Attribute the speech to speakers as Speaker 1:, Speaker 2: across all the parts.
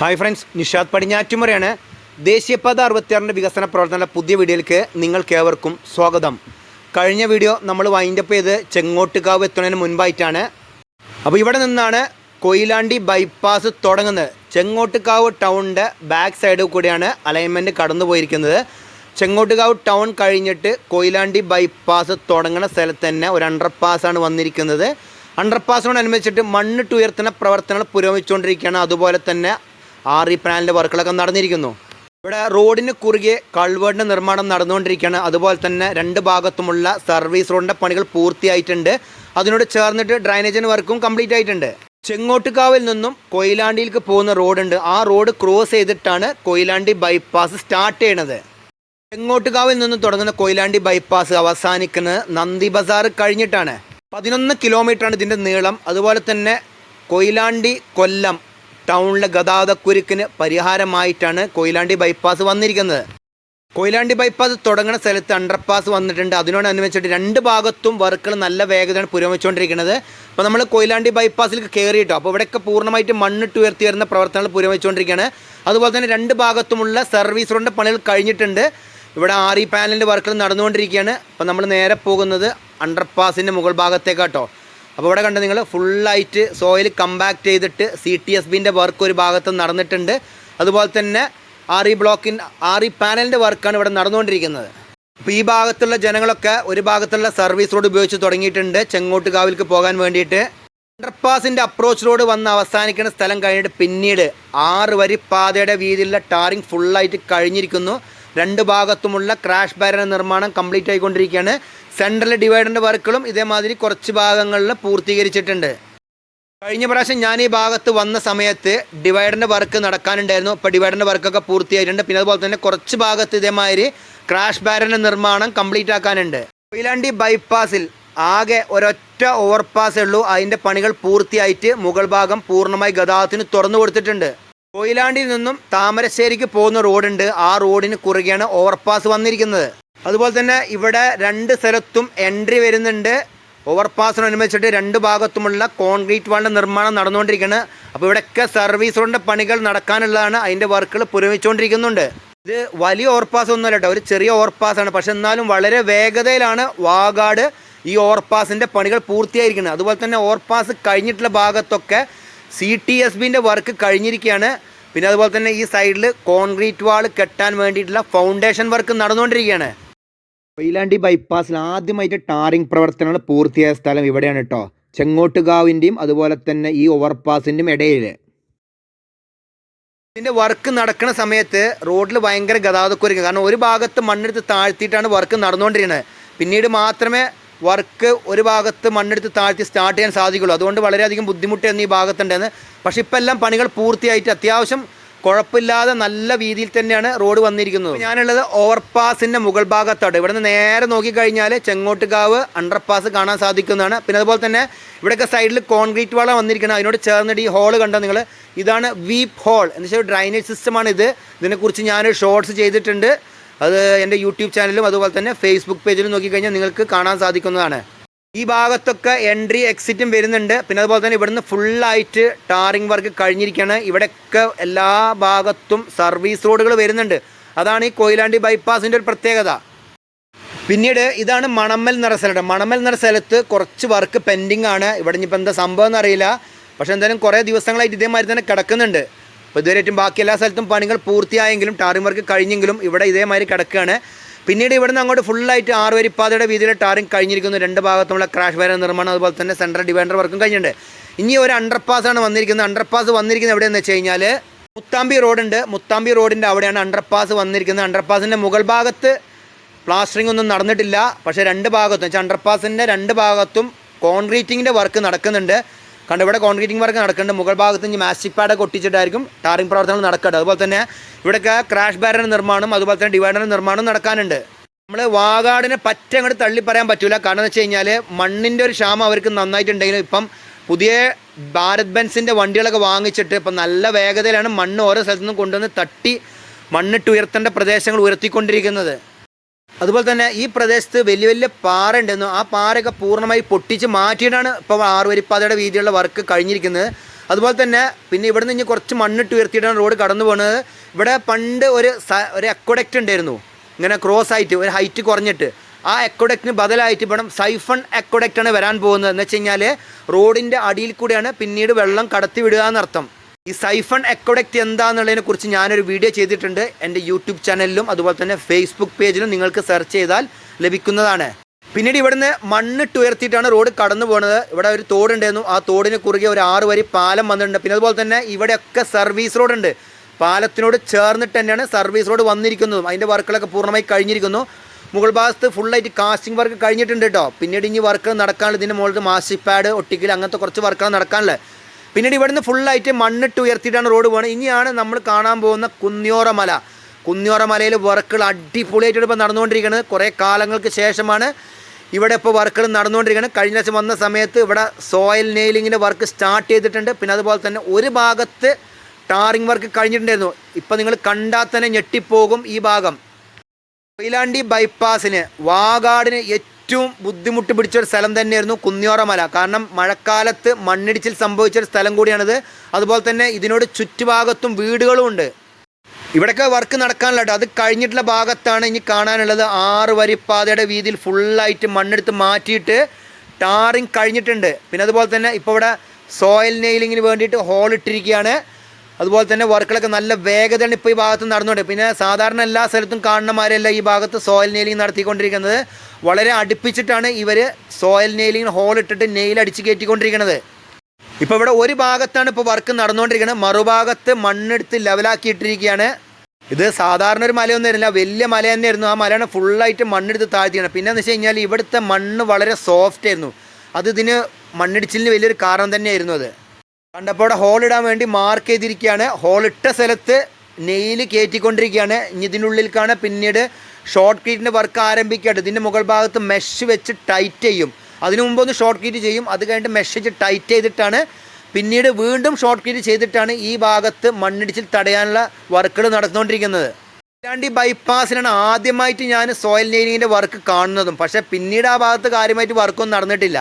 Speaker 1: Hi friends Nishad പടിഞ്ഞാറ്റുമുറയാണ് ദേശീയപാത അറുപത്തിയാറിന്റെ വികസന പ്രവർത്തന പുതിയ വീഡിയോയിലേക്ക് നിങ്ങൾക്കേവർക്കും സ്വാഗതം. കഴിഞ്ഞ വീഡിയോ നമ്മൾ വൈൻഡപ്പ് ചെയ്ത് ചെങ്ങോട്ടുകാവ് എത്തുന്നതിന് മുൻപായിട്ടാണ്. അപ്പോൾ ഇവിടെ നിന്നാണ് കൊയിലാണ്ടി ബൈപ്പാസ് തുടങ്ങുന്നത്. ചെങ്ങോട്ടുകാവ് ടൗണിന്റെ ബാക്ക് സൈഡിൽ കൂടിയാണ് അലൈൻമെന്റ് കടന്നു പോയിരിക്കുന്നത്. ചെങ്ങോട്ടുകാവ് ടൗൺ കഴിഞ്ഞിട്ട് കൊയിലാണ്ടി ബൈപ്പാസ് തുടങ്ങുന്ന സ്ഥലത്ത് തന്നെ ഒരു അണ്ടർപാസാണ് വന്നിരിക്കുന്നത്. അണ്ടർപാസിനോടനുബന്ധിച്ചിട്ട് മണ്ണിട്ട് ഉയർത്തുന്ന പ്രവർത്തനങ്ങൾ പുരോഗമിച്ചുകൊണ്ടിരിക്കുകയാണ്. അതുപോലെ തന്നെ ആർ ഇ പ്ലാനിന്റെ വർക്കുകളൊക്കെ നടന്നിരിക്കുന്നു. ഇവിടെ റോഡിന് കുറുകെ കൾവേർഡിന്റെ നിർമ്മാണം നടന്നുകൊണ്ടിരിക്കുകയാണ്. അതുപോലെ തന്നെ രണ്ട് ഭാഗത്തുമുള്ള സർവീസ് റോഡിന്റെ പണികൾ പൂർത്തിയായിട്ടുണ്ട്. അതിനോട് ചേർന്നിട്ട് ഡ്രൈനേജിന് വർക്കും കംപ്ലീറ്റ് ആയിട്ടുണ്ട്. ചെങ്ങോട്ടുകാവിൽ നിന്നും കൊയിലാണ്ടിയിലേക്ക് പോകുന്ന റോഡുണ്ട്. ആ റോഡ് ക്രോസ് ചെയ്തിട്ടാണ് കൊയിലാണ്ടി ബൈപ്പാസ് സ്റ്റാർട്ട് ചെയ്യണത്. ചെങ്ങോട്ടുകാവിൽ നിന്നും തുടങ്ങുന്ന കൊയിലാണ്ടി ബൈപ്പാസ് അവസാനിക്കുന്നത് നന്ദി ബസാർ കഴിഞ്ഞിട്ടാണ്. പതിനൊന്ന് കിലോമീറ്ററാണ് ഇതിന്റെ നീളം. അതുപോലെ തന്നെ കൊയിലാണ്ടി കൊല്ലം ടൗണിലെ ഗതാഗതക്കുരുക്കിന് പരിഹാരമായിട്ടാണ് കൊയിലാണ്ടി ബൈപ്പാസ് വന്നിരിക്കുന്നത്. കൊയിലാണ്ടി ബൈപ്പാസ് തുടങ്ങുന്ന സ്ഥലത്ത് അണ്ടർപാസ് വന്നിട്ടുണ്ട്. അതിനോടനുബന്ധിച്ചിട്ട് രണ്ട് ഭാഗത്തും വർക്കുകൾ നല്ല വേഗതയാണ് പുരോഗമിച്ചുകൊണ്ടിരിക്കുന്നത്. അപ്പോൾ നമ്മൾ കൊയിലാണ്ടി ബൈപ്പാസിലേക്ക് കയറിയിട്ടോ അപ്പോൾ ഇവിടെയൊക്കെ പൂർണമായിട്ട് മണ്ണിട്ട് ഉയർത്തി വരുന്ന പ്രവർത്തനങ്ങൾ പുരോഗമിച്ചുകൊണ്ടിരിക്കുകയാണ്. അതുപോലെ തന്നെ രണ്ട് ഭാഗത്തുമുള്ള സർവീസ് റോഡിന്റെ പണികൾ കഴിഞ്ഞിട്ടുണ്ട്. ഇവിടെ ആർ ഇ പാനലിന്റെ വർക്കുകൾ നടന്നുകൊണ്ടിരിക്കുകയാണ്. അപ്പോൾ നമ്മൾ നേരെ പോകുന്നത് അണ്ടർപാസിന്റെ മുകൾ ഭാഗത്തേക്കാട്ടോ. അപ്പോൾ ഇവിടെ കണ്ട് നിങ്ങൾ ഫുള്ളായിട്ട് സോയിൽ കമ്പാക്ട് ചെയ്തിട്ട് സി ടി എസ് ബിന്റെ വർക്ക് ഒരു ഭാഗത്ത് നടന്നിട്ടുണ്ട്. അതുപോലെ തന്നെ ആർ ബ്ലോക്കിൻ ആർ ഇ പാനലിന്റെ വർക്കാണ് ഇവിടെ നടന്നുകൊണ്ടിരിക്കുന്നത്. അപ്പോൾ ഈ ഭാഗത്തുള്ള ജനങ്ങളൊക്കെ ഒരു ഭാഗത്തുള്ള സർവീസ് റോഡ് ഉപയോഗിച്ച് തുടങ്ങിയിട്ടുണ്ട്. ചെങ്ങോട്ടുകാവിലേക്ക് പോകാൻ വേണ്ടിയിട്ട്. അണ്ടർപാസിന്റെ അപ്രോച്ച് റോഡ് വന്ന് അവസാനിക്കുന്ന സ്ഥലം കഴിഞ്ഞിട്ട് പിന്നീട് ആറ് വരി പാതയുടെ വീതിയിലുള്ള ടാറിങ് ഫുള്ളായിട്ട് കഴിഞ്ഞിരിക്കുന്നു. രണ്ട് ഭാഗത്തുമുള്ള ക്രാഷ് ബാരന നിർമ്മാണം കംപ്ലീറ്റ് ആയിക്കൊണ്ടിരിക്കുകയാണ്. സെൻട്രൽ ഡിവൈഡറിന്റെ വർക്കുകളും ഇതേമാതിരി കുറച്ച് ഭാഗങ്ങളിൽ പൂർത്തീകരിച്ചിട്ടുണ്ട്. കഴിഞ്ഞ പ്രാവശ്യം ഞാൻ ഈ ഭാഗത്ത് വന്ന സമയത്ത് ഡിവൈഡറിന്റെ വർക്ക് നടക്കാനുണ്ടായിരുന്നു. ഇപ്പോൾ ഡിവൈഡറിന്റെ വർക്കൊക്കെ പൂർത്തിയായിട്ടുണ്ട്. പിന്നെ അതുപോലെ തന്നെ കുറച്ച് ഭാഗത്ത് ഇതേമാതിരി ക്രാഷ് ബാരന്റെ നിർമ്മാണം കംപ്ലീറ്റ് ആക്കാനുണ്ട്. കൊയിലാണ്ടി ബൈപ്പാസിൽ ആകെ ഒരൊറ്റ ഓവർപാസ് ഉള്ളൂ. അതിന്റെ പണികൾ പൂർത്തിയായിട്ട് മുകൾ ഭാഗം പൂർണമായി ഗതാഗതത്തിന് തുറന്നു കൊടുത്തിട്ടുണ്ട്. കൊയിലാണ്ടിയിൽ നിന്നും താമരശ്ശേരിക്ക് പോകുന്ന റോഡുണ്ട്. ആ റോഡിന് കുറുകെയാണ് ഓവർപാസ് വന്നിരിക്കുന്നത്. അതുപോലെ തന്നെ ഇവിടെ രണ്ട് സ്ഥലത്തും എൻട്രി വരുന്നുണ്ട്. ഓവർപാസിനനുബന്ധിച്ചിട്ട് രണ്ട് ഭാഗത്തുമുള്ള കോൺക്രീറ്റ് വാളിന്റെ നിർമ്മാണം നടന്നുകൊണ്ടിരിക്കുകയാണ്. അപ്പോൾ ഇവിടെയൊക്കെ സർവീസ് റോഡിന്റെ പണികൾ നടക്കാനുള്ളതാണ് അതിന്റെ വർക്കുകൾ പുരോഗമിച്ചുകൊണ്ടിരിക്കുന്നുണ്ട്. ഇത് വലിയ ഓവർപാസ് ഒന്നുമല്ല കേട്ടോ ഒരു ചെറിയ ഓവർപാസാണ് പക്ഷെ എന്നാലും വളരെ വേഗതയിലാണ് വാഗാട് ഈ ഓവർപാസിന്റെ പണികൾ പൂർത്തിയായിരിക്കുന്നത്. അതുപോലെ തന്നെ ഓവർപാസ് കഴിഞ്ഞിട്ടുള്ള ഭാഗത്തൊക്കെ സി ടി എസ് ബിന്റെ വർക്ക് കഴിഞ്ഞിരിക്കുകയാണ്. പിന്നെ അതുപോലെ തന്നെ ഈ സൈഡിൽ കോൺക്രീറ്റ് വാൾ കെട്ടാൻ വേണ്ടിയിട്ടുള്ള ഫൗണ്ടേഷൻ വർക്ക് നടന്നുകൊണ്ടിരിക്കുകയാണ്. കൊയിലാണ്ടി ബൈപ്പാസിൽ ആദ്യമായിട്ട് ടാറിംഗ് പ്രവർത്തനങ്ങൾ പൂർത്തിയായ സ്ഥലം ഇവിടെയാണ് കേട്ടോ ചെങ്ങോട്ടുകാവിന്റെയും അതുപോലെ തന്നെ ഈ ഓവർപാസിന്റെയും ഇടയിൽ ഇതിന്റെ വർക്ക് നടക്കുന്ന സമയത്ത് റോഡിൽ ഭയങ്കര ഗതാഗതക്കുരുക്ക്. കാരണം ഒരു ഭാഗത്ത് മണ്ണെടുത്ത് താഴ്ത്തിയിട്ടാണ് വർക്ക് നടന്നുകൊണ്ടിരിക്കുന്നത് പിന്നീട് മാത്രമേ വർക്ക് ഒരു ഭാഗത്ത് മണ്ണെടുത്ത് താഴ്ത്തി സ്റ്റാർട്ട് ചെയ്യാൻ സാധിക്കുള്ളൂ. അതുകൊണ്ട് വളരെയധികം ബുദ്ധിമുട്ടായിരുന്നു ഈ ഭാഗത്തുണ്ടെന്ന്. പക്ഷേ ഇപ്പം എല്ലാം പണികൾ പൂർത്തിയായിട്ട് അത്യാവശ്യം കുഴപ്പമില്ലാതെ നല്ല രീതിയിൽ തന്നെയാണ് റോഡ് വന്നിരിക്കുന്നത്. ഞാനുള്ളത് ഓവർപാസിന്റെ മുകൾ ഭാഗത്താണ്. ഇവിടെ നിന്ന് നേരെ നോക്കിക്കഴിഞ്ഞാൽ ചെങ്ങോട്ടുകാവ് അണ്ടർപാസ് കാണാൻ സാധിക്കുന്നതാണ്. പിന്നെ അതുപോലെ തന്നെ ഇവിടെയൊക്കെ സൈഡിൽ കോൺക്രീറ്റ് വളം വന്നിരിക്കുന്നത് അതിനോട് ചേർന്നിട്ട് ഈ ഹോൾ കണ്ടോ നിങ്ങൾ ഇതാണ് വീപ്പ് ഹോൾ എന്ന് വെച്ചാൽ ഡ്രൈനേജ് സിസ്റ്റമാണ് ഇത്. ഇതിനെക്കുറിച്ച് ഞാൻ ഷോർട്സ് ചെയ്തിട്ടുണ്ട്. അത് എന്റെ യൂട്യൂബ് ചാനലും അതുപോലെ തന്നെ ഫേസ്ബുക്ക് പേജിലും നോക്കിക്കഴിഞ്ഞാൽ നിങ്ങൾക്ക് കാണാൻ സാധിക്കുന്നതാണ്. ഈ ഭാഗത്തൊക്കെ എൻട്രി എക്സിറ്റും വരുന്നുണ്ട്. പിന്നെ അതുപോലെ തന്നെ ഇവിടുന്ന് ഫുള്ളായിട്ട് ടാറിംഗ് വർക്ക് കഴിഞ്ഞിരിക്കുകയാണ്. ഇവിടെയൊക്കെ എല്ലാ ഭാഗത്തും സർവീസ് റോഡുകൾ വരുന്നുണ്ട്. അതാണ് ഈ കൊയിലാണ്ടി ബൈപ്പാസിന്റെ ഒരു പ്രത്യേകത. പിന്നീട് ഇതാണ് മണമ്മൽ എന്ന സ്ഥലം മണമ്മൽ എന്ന സ്ഥലത്ത് കുറച്ച് വർക്ക് പെൻഡിങ് ആണ്. ഇവിടെ ഇനിയിപ്പോൾ എന്താ സംഭവം എന്നറിയില്ല പക്ഷേ എന്തായാലും കുറേ ദിവസങ്ങളായിട്ട് ഇതേമാതിരി തന്നെ കിടക്കുന്നുണ്ട്. അപ്പോൾ ഇതുവരെയായിട്ടും ബാക്കി എല്ലാ സ്ഥലത്തും പണികൾ പൂർത്തിയായെങ്കിലും ടാറിംഗ് വർക്ക് കഴിഞ്ഞെങ്കിലും ഇവിടെ ഇതേമാതിരി കിടക്കുകയാണ്. പിന്നീട് ഇവിടുന്ന് അങ്ങോട്ട് ഫുള്ളായിട്ട് ആറ് വരിപ്പാതയുടെ വീതിയിലെ ടാറിങ് കഴിഞ്ഞിരിക്കുന്നു. രണ്ട് ഭാഗത്തുമുള്ള ക്രാഷ് വയർ നിർമ്മാണം അതുപോലെ തന്നെ സെൻട്രൽ ഡിവൈഡർ വർക്കും കഴിഞ്ഞിട്ടുണ്ട്. ഇനി ഒരു അണ്ടർപാസ് ആണ് വന്നിരിക്കുന്നത്. അണ്ടർപാസ് വന്നിരിക്കുന്നത് എവിടെയെന്ന് വെച്ച് കഴിഞ്ഞാൽ മുത്താമ്പി റോഡുണ്ട്. മുത്താമ്പി റോഡിന്റെ അവിടെയാണ് അണ്ടർപാസ് വന്നിരിക്കുന്നത്. അണ്ടർപാസിന്റെ മുകൾ ഭാഗത്ത് പ്ലാസ്റ്ററിംഗ് ഒന്നും നടന്നിട്ടില്ല. പക്ഷേ രണ്ട് ഭാഗത്തും വെച്ചാൽ അണ്ടർപാസിന്റെ രണ്ട് ഭാഗത്തും കോൺക്രീറ്റിങ്ങിന്റെ വർക്ക് നടക്കുന്നുണ്ട്. കണ്ട് ഇവിടെ കോൺക്രീറ്റിംഗ് വർക്ക് നടക്കുന്നുണ്ട്. മുകൾ ഭാഗത്ത് ഇനി മാസ്റ്റിക് പാഡൊക്കെ ഒട്ടിച്ചിട്ടായിരിക്കും ടാറിംഗ് പ്രവർത്തനങ്ങൾ നടക്കേണ്ടത് അതുപോലെ തന്നെ ഇവിടെയൊക്കെ ക്രാഷ് ബാരറിന്റെ നിർമ്മാണം അതുപോലെ തന്നെ ഡിവൈഡറിന്റെ നിർമ്മാണം നടക്കാനുണ്ട്. നമ്മൾ വാഗാടിനെ പറ്റ അങ്ങോട്ട് തള്ളി പറയാൻ പറ്റില്ല കാരണം എന്ന് വെച്ച് കഴിഞ്ഞാൽ മണ്ണിന്റെ ഒരു ക്ഷാമം അവർക്ക് നന്നായിട്ടുണ്ടെങ്കിലും ഇപ്പം പുതിയ ഭാരത് ബെൻസിന്റെ വണ്ടികളൊക്കെ വാങ്ങിച്ചിട്ട് ഇപ്പം നല്ല വേഗതയിലാണ് മണ്ണ് ഓരോ സ്ഥലത്തു നിന്നും കൊണ്ടുവന്ന് തട്ടി മണ്ണിട്ട് ഉയർത്തേണ്ട പ്രദേശങ്ങൾ ഉയർത്തിക്കൊണ്ടിരിക്കുന്നത്. അതുപോലെ തന്നെ ഈ പ്രദേശത്ത് വലിയ വലിയ പാറ ഉണ്ടെന്നു ആ പാറയൊക്കെ പൂർണമായി പൊട്ടിച്ച് മാറ്റിയിട്ടാണ് ഇപ്പോൾ ആറുവരിപ്പാതയുടെ വീതിയുള്ള വർക്ക് കഴിഞ്ഞിരിക്കുന്നത്. അതുപോലെ തന്നെ പിന്നെ ഇവിടെ നിന്ന് കുറച്ച് മണ്ണിട്ട് ഉയർത്തിയിട്ടാണ് റോഡ് കടന്നു പോകുന്നത് ഇവിടെ പണ്ട് ഒരു ഒരു അക്വഡക്റ്റ് ഉണ്ടായിരുന്നു. ഇങ്ങനെ ക്രോസ് ആയിട്ട് ഒരു ഹൈറ്റ് കുറഞ്ഞിട്ട്. ആ അക്വഡക്റ്റിന് ബദലായിട്ട് ഇവിടെ സൈഫൺ അക്വഡക്റ്റാണ് വരാൻ പോകുന്നത്. എന്ന് വെച്ച് കഴിഞ്ഞാൽ റോഡിന്റെ അടിയിൽ കൂടെയാണ് പിന്നീട് വെള്ളം കടത്തി വിടുക എന്നർത്ഥം. ഈ സൈഫൺ എക്കോഡക്റ്റ് എന്താണെന്നുള്ളതിനെ കുറിച്ച് ഞാനൊരു വീഡിയോ ചെയ്തിട്ടുണ്ട്. എന്റെ യൂട്യൂബ് ചാനലിലും അതുപോലെ തന്നെ ഫേസ്ബുക്ക് പേജിലും നിങ്ങൾക്ക് സെർച്ച് ചെയ്താൽ ലഭിക്കുന്നതാണ്. പിന്നീട് ഇവിടുന്ന് മണ്ണിട്ട് ഉയർത്തിയിട്ടാണ് റോഡ് കടന്നു പോകുന്നത്. ഇവിടെ ഒരു തോടുണ്ടായിരുന്നു. ആ തോടിന് കുറുകെ ഒരു ആറ് വരി പാലം വന്നിട്ടുണ്ട്. പിന്നെ അതുപോലെ തന്നെ ഇവിടെയൊക്കെ സർവീസ് റോഡുണ്ട് പാലത്തിനോട് ചേർന്നിട്ട് തന്നെയാണ് സർവീസ് റോഡ് വന്നിരിക്കുന്നതും. അതിന്റെ വർക്കുകളൊക്കെ പൂർണമായി കഴിഞ്ഞിരിക്കുന്നു. മുകൾ ഭാഗത്ത് ഫുള്ളായിട്ട് കാസ്റ്റിംഗ് വർക്ക് കഴിഞ്ഞിട്ടുണ്ട് കേട്ടോ പിന്നീട് ഇനി വർക്ക് നടക്കാനുള്ള ഇതിന്റെ മുകളിൽ മാസിക് പാഡ് ഒട്ടിക്കൽ അങ്ങനത്തെ കുറച്ച് വർക്കുകൾ നടക്കാനുള്ളത്. പിന്നീട് ഇവിടുന്ന് ഫുള്ളായിട്ട് മണ്ണിട്ട് ഉയർത്തിയിട്ടാണ് റോഡ് പോകുന്നത് ഇനിയാണ് നമ്മൾ കാണാൻ പോകുന്ന കുന്നിയോറമല കുന്നിയോറമലയിൽ വർക്കുകൾ അടിപൊളിയായിട്ട് ഇപ്പോൾ നടന്നുകൊണ്ടിരിക്കുന്നത് കുറേ കാലങ്ങൾക്ക് ശേഷമാണ് ഇവിടെ ഇപ്പോൾ വർക്കുകൾ നടന്നുകൊണ്ടിരിക്കുന്നത് കഴിഞ്ഞ ദിവസം വന്ന സമയത്ത് ഇവിടെ സോയിൽ നെയിലിങ്ങിന്റെ വർക്ക് സ്റ്റാർട്ട് ചെയ്തിട്ടുണ്ട്. പിന്നെ അതുപോലെ തന്നെ ഒരു ഭാഗത്ത് ടാറിങ് വർക്ക് കഴിഞ്ഞിട്ടുണ്ടായിരുന്നു. ഇപ്പം നിങ്ങൾ കണ്ടാൽ തന്നെ ഞെട്ടിപ്പോകും ഈ ഭാഗം. കൊയിലാണ്ടി ബൈപ്പാസിന് വാഗാടിന് ഏറ്റവും ബുദ്ധിമുട്ട് പിടിച്ച ഒരു സ്ഥലം തന്നെയായിരുന്നു കുന്നിയോറ മല. കാരണം മഴക്കാലത്ത് മണ്ണിടിച്ചിൽ സംഭവിച്ച ഒരു സ്ഥലം കൂടിയാണിത്. അതുപോലെ തന്നെ ഇതിനോട് ചുറ്റുഭാഗത്തും വീടുകളും ഉണ്ട്. ഇവിടെയൊക്കെ വർക്ക് നടക്കാനുള്ള കേട്ടോ അത് കഴിഞ്ഞിട്ടുള്ള ഭാഗത്താണ് ഇനി കാണാനുള്ളത്. ആറ് വരിപ്പാതയുടെ വീതിയിൽ ഫുള്ളായിട്ട് മണ്ണെടുത്ത് മാറ്റിയിട്ട് ടാറിങ് കഴിഞ്ഞിട്ടുണ്ട്. പിന്നെ അതുപോലെ തന്നെ ഇപ്പോൾ ഇവിടെ സോയിൽ നെയിലിങ്ങിന് വേണ്ടിയിട്ട് ഹോൾ ഇട്ടിരിക്കുകയാണ്. അതുപോലെ തന്നെ വർക്കുകളൊക്കെ നല്ല വേഗതയാണ് ഇപ്പോൾ ഈ ഭാഗത്ത് നടന്നുകൊണ്ട്. പിന്നെ സാധാരണ എല്ലാ സ്ഥലത്തും കാണുന്നമാരല്ല ഈ ഭാഗത്ത് സോയിൽ നെയിലിംഗ് നടത്തിക്കൊണ്ടിരിക്കുന്നത്. വളരെ അടുപ്പിച്ചിട്ടാണ് ഇവർ സോയിൽ നെയിലിംഗ് ഹോൾ ഇട്ടിട്ട് നെയിൽ അടിച്ച് കയറ്റിക്കൊണ്ടിരിക്കുന്നത്. ഇപ്പോൾ ഇവിടെ ഒരു ഭാഗത്താണ് ഇപ്പോൾ വർക്ക് നടന്നുകൊണ്ടിരിക്കുന്നത്. മറുഭാഗത്ത് മണ്ണെടുത്ത് ലെവലാക്കിയിട്ടിരിക്കുകയാണ് ഇത് സാധാരണ ഒരു മലയൊന്നും ആയിരുന്നില്ല. വലിയ മല തന്നെയായിരുന്നു. ആ മലയാണ് ഫുള്ളായിട്ട് മണ്ണെടുത്ത് താഴ്ത്തിയാണ്. പിന്നെ എന്ന് വെച്ച് കഴിഞ്ഞാൽ ഇവിടുത്തെ മണ്ണ് വളരെ സോഫ്റ്റ് ആയിരുന്നു. അത് ഇതിന് മണ്ണിടിച്ചിലിന് വലിയൊരു കാരണം തന്നെയായിരുന്നു അത്. കണ്ടപ്പോൾ ഹോൾ ഇടാൻ വേണ്ടി മാർക്ക് ചെയ്തിരിക്കുകയാണ്. ഹോൾ ഇട്ട സ്ഥലത്ത് നെയിൽ കയറ്റിക്കൊണ്ടിരിക്കുകയാണ്. ഇനി ഇതിനുള്ളിൽക്കാണ് പിന്നീട് ഷോർട്ട് കീറ്റിന്റെ വർക്ക് ആരംഭിക്കുകയാണ്. ഇതിന്റെ മുകൾ ഭാഗത്ത് മെഷ് വെച്ച് ടൈറ്റ് ചെയ്യും. അതിനു മുമ്പ് ഒന്ന് ഷോർട്ട് കീറ്റ് ചെയ്യും. അത് കഴിഞ്ഞിട്ട് മെഷ് വെച്ച് ടൈറ്റ് ചെയ്തിട്ടാണ് പിന്നീട് വീണ്ടും ഷോർട്ട് കീറ്റ് ചെയ്തിട്ടാണ് ഈ ഭാഗത്ത് മണ്ണിടിച്ചിൽ തടയാനുള്ള വർക്കുകൾ നടന്നുകൊണ്ടിരിക്കുന്നത്. ഇല്ലാണ്ട് ഈ ബൈപ്പാസിലാണ് ആദ്യമായിട്ട് ഞാൻ സോയിൽ നെയിലിങ്ങിന്റെ വർക്ക് കാണുന്നതും. പക്ഷേ പിന്നീട് ആ ഭാഗത്ത് കാര്യമായിട്ട് വർക്കൊന്നും നടന്നിട്ടില്ല.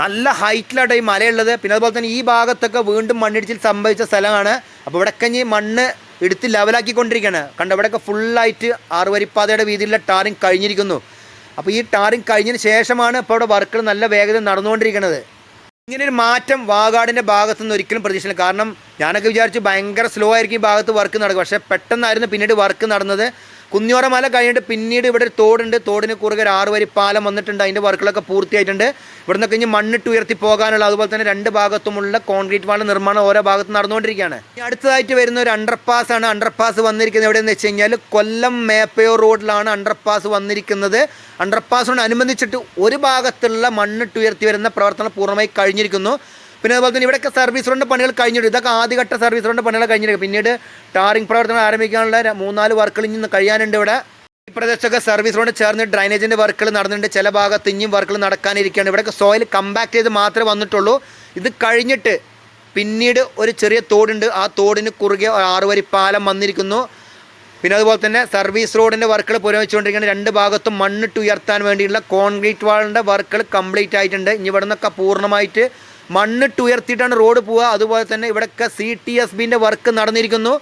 Speaker 1: നല്ല ഹൈറ്റിലാട്ടോ ഈ മലയുള്ളത്. പിന്നെ അതുപോലെ തന്നെ ഈ ഭാഗത്തൊക്കെ വീണ്ടും മണ്ണിടിച്ചിൽ സംഭവിച്ച സ്ഥലമാണ്. അപ്പോൾ ഇവിടെയൊക്കെ ഇനി മണ്ണ് എടുത്ത് ലെവലാക്കിക്കൊണ്ടിരിക്കുകയാണ്. കണ്ട ഇവിടെയൊക്കെ ഫുള്ളായിട്ട് ആറുവരിപ്പാതയുടെ വീതിയിലുള്ള ടാറിങ് കഴിഞ്ഞിരിക്കുന്നു. അപ്പോൾ ഈ ടാറിങ് കഴിഞ്ഞതിന് ശേഷമാണ് ഇപ്പോൾ ഇവിടെ വർക്കുകൾ നല്ല വേഗത നടന്നുകൊണ്ടിരിക്കുന്നത്. ഇങ്ങനൊരു മാറ്റം വാഗാടിന്റെ ഭാഗത്തു നിന്ന് ഒരിക്കലും പ്രതീക്ഷിച്ചില്ല. കാരണം ഞാനൊക്കെ വിചാരിച്ചു ഭയങ്കര സ്ലോ ആയിരിക്കും ഈ ഭാഗത്ത് വർക്ക് നടക്കുക. പക്ഷേ പെട്ടെന്നായിരുന്നു പിന്നീട് വർക്ക് നടന്നത്. കുന്നിയോറ മല കഴിഞ്ഞിട്ട് പിന്നീട് ഇവിടെ ഒരു തോടുണ്ട്. തോടിന് കുറുകെ ഒരു ആറ് വരി പാലം വന്നിട്ടുണ്ട്. അതിന്റെ വർക്കുകളൊക്കെ പൂർത്തിയായിട്ടുണ്ട്. ഇവിടെ നിന്നൊക്കെ കഴിഞ്ഞ് മണ്ണിട്ട് ഉയർത്തി പോകാനുള്ള അതുപോലെ തന്നെ രണ്ട് ഭാഗത്തുമുള്ള കോൺക്രീറ്റ് വാൾ നിർമ്മാണം ഓരോ ഭാഗത്ത് നടന്നുകൊണ്ടിരിക്കുകയാണ്. ഇനി അടുത്തതായിട്ട് വരുന്ന ഒരു അണ്ടർപാസ് ആണ്. അണ്ടർപാസ് വന്നിരിക്കുന്നത് എവിടെയെന്ന് വെച്ച് കഴിഞ്ഞാൽ കൊല്ലം മേപ്പയോ റോഡിലാണ് അണ്ടർപാസ് വന്നിരിക്കുന്നത്. അണ്ടർപാസിനോട് അനുബന്ധിച്ചിട്ട് ഒരു ഭാഗത്തുള്ള മണ്ണിട്ട് ഉയർത്തി വരുന്ന പ്രവർത്തനം പൂർണമായി കഴിഞ്ഞിരിക്കുന്നു. പിന്നെ അതുപോലെ തന്നെ ഇവിടെയൊക്കെ സർവീസ് റോഡിന്റെ പണികൾ കഴിഞ്ഞിട്ട് ഇതൊക്കെ ആദ്യഘട്ട സർവീസ് റോഡിന്റെ പണികൾ കഴിഞ്ഞിട്ട് പിന്നീട് ടാറിംഗ് പ്രവർത്തനം ആരംഭിക്കാനുള്ള മൂന്നാൽ വർക്കുകൾ ഇനി കഴിയാനുണ്ട് ഇവിടെ. ഈ പ്രദേശത്തൊക്കെ സർവീസ് റോഡ് ചേർന്ന് ഡ്രൈനേജിന്റെ വർക്കുകൾ നടന്നിട്ടുണ്ട്. ചില ഭാഗത്ത് ഇനിയും വർക്കുകൾ നടക്കാനിരിക്കുകയാണ്. ഇവിടെയൊക്കെ സോയിൽ കമ്പാക്ട് ചെയ്ത് മാത്രമേ വന്നിട്ടുള്ളൂ. ഇത് കഴിഞ്ഞിട്ട് പിന്നീട് ഒരു ചെറിയ തോടുണ്ട്. ആ തോടിന് കുറുകെ ആറുവരി ആറ് വരി പാലം വന്നിരിക്കുന്നു. പിന്നെ അതുപോലെ തന്നെ സർവീസ് റോഡിന്റെ വർക്കുകൾ പുരോഗമിച്ചുകൊണ്ടിരിക്കുകയാണ്. രണ്ട് ഭാഗത്തും മണ്ണിട്ട് ഉയർത്താൻ വേണ്ടിയുള്ള കോൺക്രീറ്റ് വാളിന്റെ വർക്കുകൾ കംപ്ലീറ്റ് ആയിട്ടുണ്ട്. ഇനി ഇവിടെ നിന്നൊക്കെ പൂർണമായിട്ട് മണ്ണിട്ട് ഉയർത്തിയിട്ടാണ് റോഡ് പോവുക. അതുപോലെ തന്നെ ഇവിടെയൊക്കെ സി ടി എസ് ബിന്റെ വർക്ക് നടന്നിരിക്കുന്നു.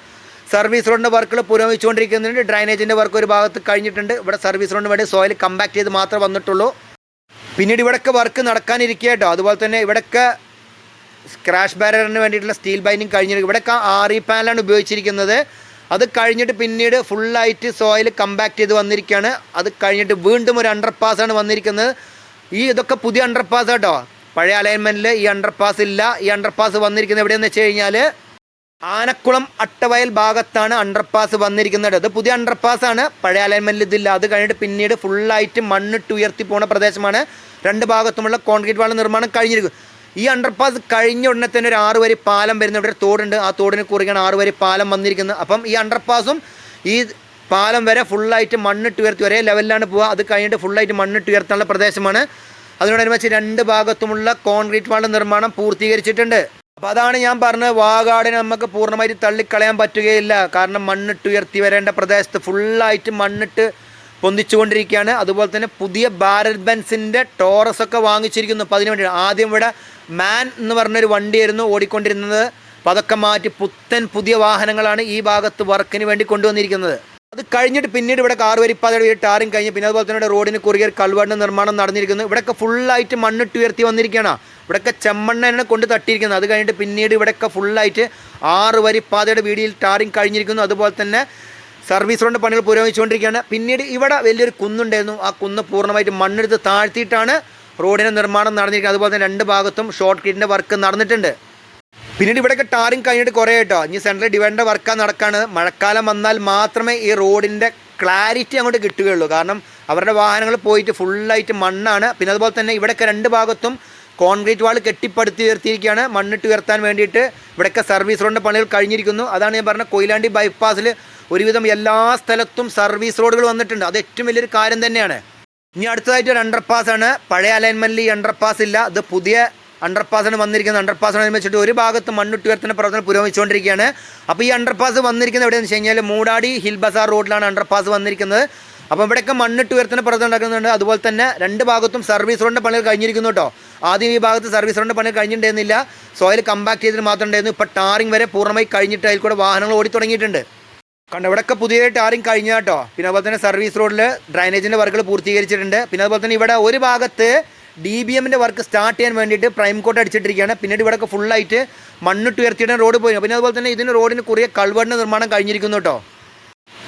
Speaker 1: സർവീസ് റോഡിന്റെ വർക്കുകൾ പുരോഗമിച്ചുകൊണ്ടിരിക്കുന്നുണ്ട്. ഡ്രൈനേജിന്റെ വർക്ക് ഒരു ഭാഗത്ത് കഴിഞ്ഞിട്ടുണ്ട്. ഇവിടെ സർവീസ് റോഡിന് വേണ്ടി സോയിൽ കമ്പാക്ട് ചെയ്ത് മാത്രമേ വന്നിട്ടുള്ളൂ. പിന്നീട് ഇവിടെയൊക്കെ വർക്ക് നടക്കാനിരിക്കുക കേട്ടോ. അതുപോലെ തന്നെ ഇവിടെയൊക്കെ സ്ക്രാഷ് ബാരറിന് വേണ്ടിയിട്ടുള്ള സ്റ്റീൽ ബൈൻഡിങ് കഴിഞ്ഞിരിക്കും ഇവിടെയൊക്കെ ആറി പാനലാണ് ഉപയോഗിച്ചിരിക്കുന്നത്. അത് കഴിഞ്ഞിട്ട് പിന്നീട് ഫുള്ളായിട്ട് സോയിൽ കമ്പാക്ട് ചെയ്ത് വന്നിരിക്കുകയാണ്. അത് കഴിഞ്ഞിട്ട് വീണ്ടും ഒരു അണ്ടർപാസ് ആണ് വന്നിരിക്കുന്നത്. ഈ ഇതൊക്കെ പുതിയ അണ്ടർപാസ് കേട്ടോ. പഴയ അലൈൻമെന്റിൽ ഈ അണ്ടർപാസ് ഇല്ല. ഈ അണ്ടർപാസ് വന്നിരിക്കുന്നത് എവിടെയെന്ന് വെച്ച് കഴിഞ്ഞാൽ ആനക്കുളം അട്ടവയൽ ഭാഗത്താണ് അണ്ടർപാസ് വന്നിരിക്കുന്നത്. ഇത് പുതിയ അണ്ടർപാസ് ആണ്. പഴയ അലൈൻമെന്റിൽ ഇതില്ല. അത് കഴിഞ്ഞിട്ട് പിന്നീട് ഫുള്ളായിട്ട് മണ്ണിട്ട് ഉയർത്തി പോണ പ്രദേശമാണ്. രണ്ട് ഭാഗത്തുമുള്ള കോൺക്രീറ്റ് വാൾ നിർമ്മാണം കഴിഞ്ഞിരിക്കും. ഈ അണ്ടർപാസ് കഴിഞ്ഞ ഉടനെ തന്നെ ഒരു ആറ് വരി പാലം വരുന്ന ഇവിടെ ഒരു തോടുണ്ട്. ആ തോടിന് കുറുകയാണ് ആറ് വരി പാലം വന്നിരിക്കുന്നത്. അപ്പം ഈ അണ്ടർപാസും ഈ പാലം വരെ ഫുള്ളായിട്ട് മണ്ണിട്ട് ഉയർത്തി ഒരേ ലെവലിലാണ് പോവുക. അത് കഴിഞ്ഞിട്ട് ഫുള്ളായിട്ട് മണ്ണിട്ട് ഉയർത്താനുള്ള പ്രദേശമാണ്. അതിനോടനുബന്ധിച്ച് രണ്ട് ഭാഗത്തുമുള്ള കോൺക്രീറ്റ് വാൾ നിർമ്മാണം പൂർത്തീകരിച്ചിട്ടുണ്ട്. അപ്പോൾ അതാണ് ഞാൻ പറഞ്ഞത് വാഗാടിനെ നമുക്ക് പൂർണമായിട്ട് തള്ളിക്കളയാൻ പറ്റുകയില്ല. കാരണം മണ്ണിട്ട് ഉയർത്തി വരേണ്ട പ്രദേശത്ത് ഫുള്ളായിട്ട് മണ്ണിട്ട് പൊന്തിച്ചുകൊണ്ടിരിക്കുകയാണ്. അതുപോലെ തന്നെ പുതിയ ഭാരത് ബെൻസിന്റെ ടോറസ് ഒക്കെ വാങ്ങിച്ചിരിക്കുന്നു. അപ്പോൾ അതിന് വേണ്ടി ആദ്യം ഇവിടെ മാൻ എന്ന് പറഞ്ഞൊരു വണ്ടിയായിരുന്നു ഓടിക്കൊണ്ടിരുന്നത്. അപ്പോൾ അതൊക്കെ മാറ്റി പുത്തൻ പുതിയ വാഹനങ്ങളാണ് ഈ ഭാഗത്ത് വർക്കിന് വേണ്ടി കൊണ്ടുവന്നിരിക്കുന്നത്. അത് കഴിഞ്ഞിട്ട് പിന്നീട് ഇവിടെ കാർ വരിപ്പാതയുടെ ടാറിങ് കഴിഞ്ഞ് പിന്നെ അതുപോലെ തന്നെ റോഡിന് കുറുകിയ കൽവാടിന്റെ നിർമ്മാണം നടന്നിരിക്കുന്നു. ഇവിടെയൊക്കെ ഫുള്ളായിട്ട് മണ്ണിട്ട് ഉയർത്തി വന്നിരിക്കുകയാണ്. ഇവിടെയൊക്കെ ചെമ്മണ്ണനെ കൊണ്ട് തട്ടിയിരിക്കുന്നത്. അത് കഴിഞ്ഞിട്ട് പിന്നീട് ഇവിടെയൊക്കെ ഫുള്ളായിട്ട് ആറ് വരി പാതയുടെ വീടിയിൽ ടാറിങ് കഴിഞ്ഞിരിക്കുന്നു. അതുപോലെ തന്നെ സർവീസ് റോഡ് പണികൾ പുരോഗമിച്ചുകൊണ്ടിരിക്കുകയാണ്. പിന്നീട് ഇവിടെ വലിയൊരു കുന്നുണ്ടായിരുന്നു. ആ കുന്ന് പൂർണമായിട്ട് മണ്ണെടുത്ത് താഴ്ത്തിയിട്ടാണ് റോഡിന്റെ നിർമ്മാണം നടന്നിരിക്കുന്നത്. അതുപോലെ തന്നെ രണ്ട് ഭാഗത്തും ഷോർട്ട് കിറ്റിന്റെ വർക്ക് നടന്നിട്ടുണ്ട്. പിന്നീട് ഇവിടെയൊക്കെ ടാറിങ് കഴിഞ്ഞിട്ട് കുറേ കേട്ടോ ഇനി സെൻട്രൽ ഡിവൈഡറിന്റെ വർക്കാണ് നടക്കാണ്. മഴക്കാലം വന്നാൽ മാത്രമേ ഈ റോഡിന്റെ ക്ലാരിറ്റി അങ്ങോട്ട് കിട്ടുകയുള്ളൂ. കാരണം അവരുടെ വാഹനങ്ങൾ പോയിട്ട് ഫുള്ളായിട്ട് മണ്ണാണ്. പിന്നെ അതുപോലെ തന്നെ ഇവിടെയൊക്കെ രണ്ട് ഭാഗത്തും കോൺക്രീറ്റ് വാൾ കെട്ടിപ്പടുത്തി ഉയർത്തിയിരിക്കുകയാണ്. മണ്ണിട്ട് ഉയർത്താൻ വേണ്ടിയിട്ട് ഇവിടെയൊക്കെ സർവീസ് റോഡിന്റെ പണികൾ കഴിഞ്ഞിരിക്കുന്നു. അതാണ് ഞാൻ പറഞ്ഞ കൊയിലാണ്ടി ബൈപ്പാസിൽ ഒരുവിധം എല്ലാ സ്ഥലത്തും സർവീസ് റോഡുകൾ വന്നിട്ടുണ്ട്. അത് ഏറ്റവും വലിയൊരു കാര്യം തന്നെയാണ്. ഇനി അടുത്തതായിട്ട് ഒരു അണ്ടർപാസ് ആണ്. പഴയ അലൈൻമെന്റിൽ ഈ അണ്ടർപാസ് ഇല്ല. അത് പുതിയ അണ്ടർപാസാണ് വന്നിരിക്കുന്നത്. വെച്ചിട്ട് ഒരു ഭാഗത്ത് മണ്ണിട്ട് ഉയർത്തുന്ന പ്രവർത്തനം പുരോഗമിച്ചുകൊണ്ടിരിക്കുകയാണ്. അപ്പോൾ ഈ അണ്ടർപാസ് വന്നിരിക്കുന്നത് എവിടെയെന്ന് വെച്ച് കഴിഞ്ഞാൽ മൂടാടി ഹിൽ ബസാർ റോഡിലാണ് അണ്ടർപാസ് വന്നിരിക്കുന്നത്. അപ്പോൾ ഇവിടെയൊക്കെ മണ്ണിട്ട് ഉയർത്തുന്ന പ്രവർത്തനം നടക്കുന്നുണ്ട്. അതുപോലെ തന്നെ രണ്ട് ഭാഗത്തും സർവീസ് റോഡിന്റെ പണികൾ കഴിഞ്ഞിരിക്കുന്നു കേട്ടോ. ആദ്യം ഈ ഭാഗത്ത് സർവീസ് റോഡിന്റെ പണികൾ കഴിഞ്ഞിട്ടുണ്ടായിരുന്നില്ല. സോയിൽ കമ്പാക്ട് ചെയ്തിട്ട് മാത്രം ഉണ്ടായിരുന്നു. ഇപ്പോൾ ടാറിംഗ് വരെ പൂർണമായി കഴിഞ്ഞിട്ട് അതിൽ കൂടെ വാഹനങ്ങൾ ഓടി തുടങ്ങിയിട്ടുണ്ട്. കണ്ട ഇവിടെയൊക്കെ പുതിയതായിട്ട് ആരും കഴിഞ്ഞ കേട്ടോ. പിന്നെ അതുപോലെ തന്നെ സർവീസ് റോഡിൽ ഡ്രൈനേജിന്റെ വർക്കുകൾ പൂർത്തീകരിച്ചിട്ടുണ്ട്. പിന്നെ അതുപോലെ തന്നെ ഇവിടെ ഒരു ഭാഗത്ത് ഡി ബി എമ്മിന്റെ വർക്ക് സ്റ്റാർട്ട് ചെയ്യാൻ വേണ്ടിയിട്ട് പ്രൈം കോട്ട് അടിച്ചിട്ടിരിക്കുകയാണ്. പിന്നീട് ഇവിടെയൊക്കെ ഫുള്ളായിട്ട് മണ്ണിട്ട് ഉയർത്തിയിട്ട് റോഡ് പോയി പിന്നെ അതുപോലെ തന്നെ ഇതിന് റോഡിന് കുറേ കൾവറിന്റെ നിർമ്മാണം കഴിഞ്ഞിരിക്കുന്നു കേട്ടോ.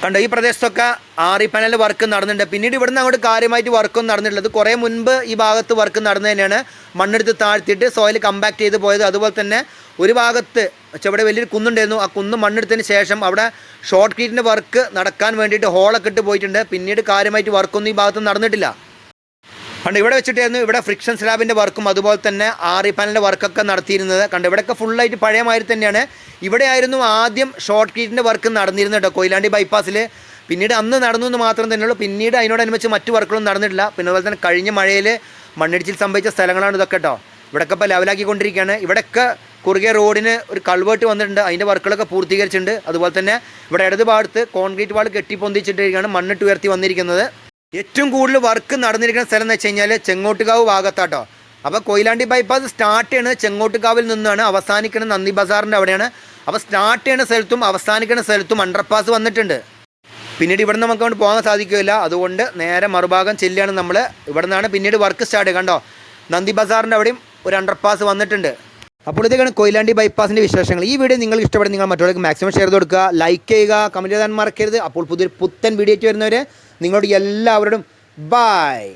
Speaker 1: കണ്ടോ ഈ പ്രദേശത്തൊക്കെ ആറി പാനൽ വർക്ക് നടന്നിട്ടുണ്ട്. പിന്നീട് ഇവിടുന്ന് അങ്ങോട്ട് കാര്യമായിട്ട് വർക്കൊന്നും നടന്നിട്ടുള്ളത് കുറേ മുൻപ് ഈ ഭാഗത്ത് വർക്ക് നടന്നു തന്നെയാണ്. മണ്ണെടുത്ത് താഴ്ത്തിയിട്ട് സോയിൽ കമ്പാക്ട് ചെയ്ത് പോയത്. അതുപോലെ തന്നെ ഒരു ഭാഗത്ത് ഇവിടെ വലിയൊരു കുന്നുണ്ടായിരുന്നു. ആ കുന്ന് മണ്ണെടുത്തതിന് ശേഷം അവിടെ ഷോർട്ട് ക്രീറ്റിന്റെ വർക്ക് നടക്കാൻ വേണ്ടിയിട്ട് ഹോളൊക്കെ ഇട്ട് പോയിട്ടുണ്ട്. പിന്നീട് കാര്യമായിട്ട് വർക്കൊന്നും ഈ ഭാഗത്ത് നടന്നിട്ടില്ല. കണ്ട് ഇവിടെ വെച്ചിട്ടായിരുന്നു ഇവിടെ ഫ്രിക്ഷൻ സ്ലാബിന്റെ വർക്കും അതുപോലെ തന്നെ ആറി പാനലിന്റെ വർക്കൊക്കെ നടത്തിയിരുന്നത്. കണ്ട് ഇവിടെയൊക്കെ ഫുള്ളായിട്ട് പഴയ മാതിരി തന്നെയാണ്. ഇവിടെ ആയിരുന്നു ആദ്യം ഷോർട്ട് കീറ്റിന്റെ വർക്ക് നടന്നിരുന്നത് കേട്ടോ കൊയിലാണ്ടി ബൈപ്പാസിൽ പിന്നീട് അന്ന് നടന്നു എന്ന് മാത്രം തന്നെയുള്ളൂ പിന്നീട് അതിനോടനുബന്ധിച്ച് മറ്റു വർക്കുകളും നടന്നിട്ടില്ല. പിന്നെ അതുപോലെ തന്നെ കഴിഞ്ഞ മഴയിൽ മണ്ണിടിച്ചിൽ സംഭവിച്ച സ്ഥലങ്ങളാണ് ഇതൊക്കെ കേട്ടോ. ഇവിടെയൊക്കെ ഇപ്പോൾ ലെവലാക്കിക്കൊണ്ടിരിക്കുകയാണ്. ഇവിടെയൊക്കെ കുറുകെ റോഡിന് ഒരു കൾവേർട്ട് വന്നിട്ടുണ്ട്. അതിന്റെ വർക്കുകളൊക്കെ പൂർത്തീകരിച്ചിട്ടുണ്ട്. അതുപോലെ തന്നെ ഇവിടെ ഇടത് ഭാഗത്ത് കോൺക്രീറ്റ് വാൾ കെട്ടിപ്പൊന്തിച്ചിട്ടിരിക്കുകയാണ് മണ്ണിട്ട് ഉയർത്തി വന്നിരിക്കുന്നത്. ഏറ്റവും കൂടുതൽ വർക്ക് നടന്നിരിക്കുന്ന സ്ഥലം എന്ന് വെച്ച് കഴിഞ്ഞാൽ ചെങ്ങോട്ടുകാവ് ഭാഗത്താട്ടോ. അപ്പോൾ കൊയിലാണ്ടി ബൈപ്പാസ് സ്റ്റാർട്ട് ചെയ്യുന്നത് ചെങ്ങോട്ടുകാവിൽ നിന്നാണ്. അവസാനിക്കുന്നത് നന്ദി ബസാറിന്റെ അവിടെയാണ്. അപ്പോൾ സ്റ്റാർട്ട് ചെയ്യുന്ന സ്ഥലത്തും അവസാനിക്കുന്ന സ്ഥലത്തും അണ്ടർപാസ് വന്നിട്ടുണ്ട്. പിന്നീട് ഇവിടെ നമുക്ക് അങ്ങോട്ട് പോകാൻ സാധിക്കില്ല അതുകൊണ്ട് നേരെ മറുഭാഗം ചെല്ലുകയാണ് നമ്മൾ ഇവിടെ നിന്നാണ് പിന്നീട് വർക്ക് സ്റ്റാർട്ട് കണ്ടോ? നന്ദി ബസാറിന്റെ അവിടെയും ഒരു അണ്ടർപാസ് വന്നിട്ടുണ്ട്. അപ്പോൾ ഇതൊക്കെയാണ് കൊയിലാണ്ടി ബൈപ്പാസിന്റെ വിശേഷങ്ങൾ. ഈ വീഡിയോ നിങ്ങൾക്ക് ഇഷ്ടപ്പെടുന്ന നിങ്ങൾ മറ്റുള്ളവർക്ക് മാക്സിമം ഷെയർ കൊടുക്കുക. ലൈക്ക് ചെയ്യുക കമന്റ് ചെയ്താൽ മറക്കരുത്. അപ്പോൾ പുതിയൊരു പുത്തൻ വീഡിയോയ്ക്ക് വരുന്നവരെ നിങ്ങളോട് എല്ലാവരോടും ബായ്